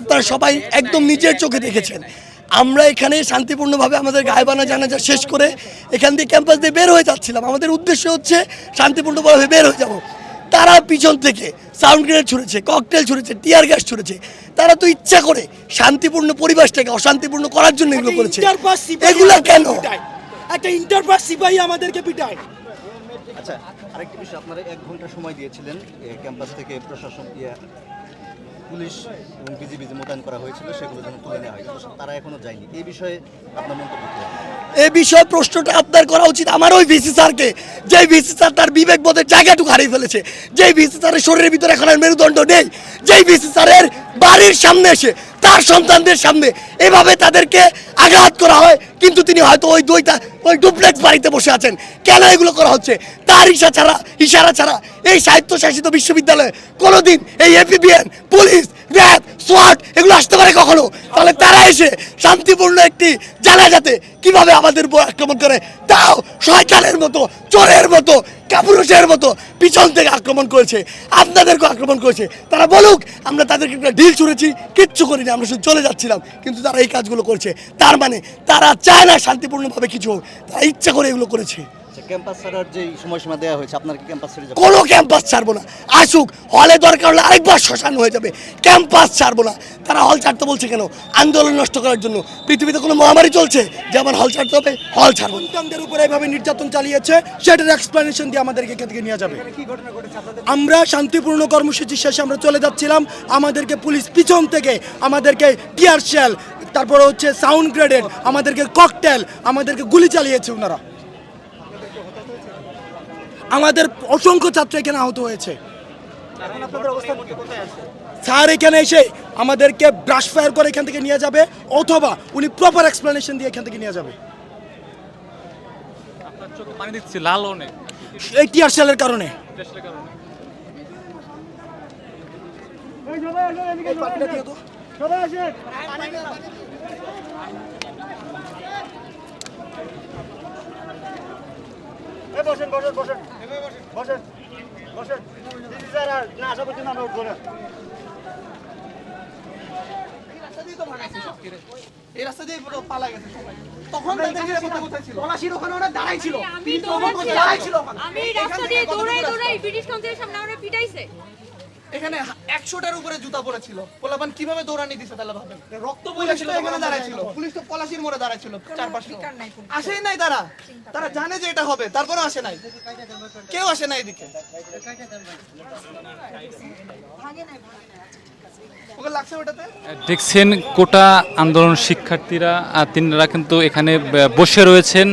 আপনারা সবাই একদম নিজের চোখে দেখেছেন। আমরা এখানে শান্তিপূর্ণভাবে আমাদের গায়েবানা জানাজা শেষ করে এখান দিয়ে ক্যাম্পাস দিয়ে বের হয়ে যাচ্ছিলাম। আমাদের উদ্দেশ্য হচ্ছে শান্তিপূর্ণভাবে বের হয়ে যাব। তারা পিছন থেকে সাউন্ড গ্রেনেড ছুঁড়েছে ককটেল ছুঁড়েছে টিয়ার গ্যাস ছুঁড়েছে। তারা তো ইচ্ছা করে শান্তিপূর্ণ পরিবেশটাকে অশান্তিপূর্ণ করার জন্য এগুলো করেছে। এগুলা কেন? একটা ইন্টারপাস সিপাহী আমাদেরকে পিটায়। আচ্ছা আরেকটি বিষয় আপনারা এক ঘণ্টা সময় দিয়েছিলেন ক্যাম্পাস থেকে প্রশাসন ইয়ে, পুলিশ এবং বিজিবি যে মোতায়েন করা হয়েছিল, সেগুলো যেন তুলে নেওয়া হয়। তারা এখনও যায়নি। এই বিষয়ে আপনার মন্তব্য কি? এ বিষয়ে প্রশ্নটা আপনার করা উচিত। আমার ওই ভিসি স্যারকে, যে ভিসি স্যার তার বিবেক বোধের জায়গাটুকু হারিয়ে ফেলেছে। যে ভিসি স্যারের শরীরের ভিতরে এখন আর মেরুদণ্ড নেই, যেই ভিসি স্যারের বাড়ির সামনে এসে, তার সন্তানদের সামনে এভাবে তাদেরকে আঘাত করা হয়। কিন্তু তিনি হয়তো ওই দুইটা, ওই ডুপ্লেক্স বাড়িতে বসে আছেন। কেন এগুলো করা হচ্ছে? তার ইশা ছাড়া, ইশারা ছাড়া এই স্বায়ত্তশাসিত বিশ্ববিদ্যালয়ে কোনোদিন এই এপিবিএন পুলিশ, র্যাব সোয়াট এগুলো আসতে পারে কখনো? তাহলে তারা এসে শান্তিপূর্ণ একটি জানা যাতে কীভাবে আমাদের উপর আক্রমণ করে? তাও শয়তানের মতো, চোরের মতো, কাপুরুষের মতো পিছন থেকে আক্রমণ করেছে আপনাদেরকে আক্রমণ করেছে। তারা বলুক, আমরা তাদেরকে একটা ঢিল ছুঁড়েছি, কিচ্ছু করিনি, আমরা শুধু চলে যাচ্ছিলাম, কিন্তু তারা এই কাজগুলো করছে। তার মানে তারা চায় না শান্তিপূর্ণভাবে কিছু হোক, তারা ইচ্ছা করে এগুলো করেছে। ক্যাম্পাস ছাড়ার যে সময়সীমা দেওয়া হয়েছে আপনার কি ক্যাম্পাস ছেড়ে যাবেন? কোনো ক্যাম্পাস ছাড়বো না। আসুক হলে দরকার হলে আরেকবার শ্মশান হয়ে যাবে। ক্যাম্পাস ছাড়বো না। তারা হল ছাড়তে বলছে কেন? আন্দোলন নষ্ট করার জন্য। পৃথিবীতে কোনো মহামারী চলছে যে আমার হল ছাড়তে হবে? হল ছাড়বো সন্তানদের উপরে এইভাবে নির্যাতন চালিয়েছে সেটার এক্সপ্লেনেশন দিয়ে আমাদেরকে এখান থেকে নিয়ে যাবে। আমরা শান্তিপূর্ণ কর্মসূচি শেষে আমরা চলে যাচ্ছিলাম। আমাদেরকে পুলিশ পিছন থেকে আমাদেরকে টিয়ার শেল তারপরে হচ্ছে সাউন্ড গ্রেডেড আমাদেরকে ককটেল আমাদেরকে গুলি চালিয়েছে ওনারা। আমাদের অসংখ্য ছাত্র এখানে আহত হয়েছে। স্যার এখানে এসে আমাদেরকে ব্রাশ ফায়ার করে এখান থেকে নিয়ে যাবে অথবা উনি প্রপার এক্সপ্লেনেশন দিয়ে এখান থেকে নিয়ে যাবে। লাল অনেক। এই টিয়ার শেলের কারণে। টেস্টের কারণে এই রাস্তা দিয়ে পুরো পালা গেছে সবাই। তখন পলাশির ওখানে ওরা দাঁড়াই ছিল। আমি রাস্তা দিয়ে দৌড়াই দৌড়াই ব্রিটিশ কাউন্সিলের সামনে আমরা পিটাইছে। এখানে একশোটার উপরে জুতা পড়েছিল। পোলাপান কীভাবে দৌড়ানি দিছে তাহলে ভাবেন রক্ত বলে ছিল এখানে দাঁড়াই ছিল। পুলিশ তো পলাশির মোড়ে দাঁড়াই ছিল চারপাশে। আসেই নাই তারা। তারা জানে যে এটা হবে তারপরেও আসে নাই। কেউ আসে নাই এদিকে। ওকে লাগছে ওটাতে? দেখছেন কোটা আন্দোলন শিক্ষার্থীরা তিনারা কিন্তু এখানে বসে রয়েছেন।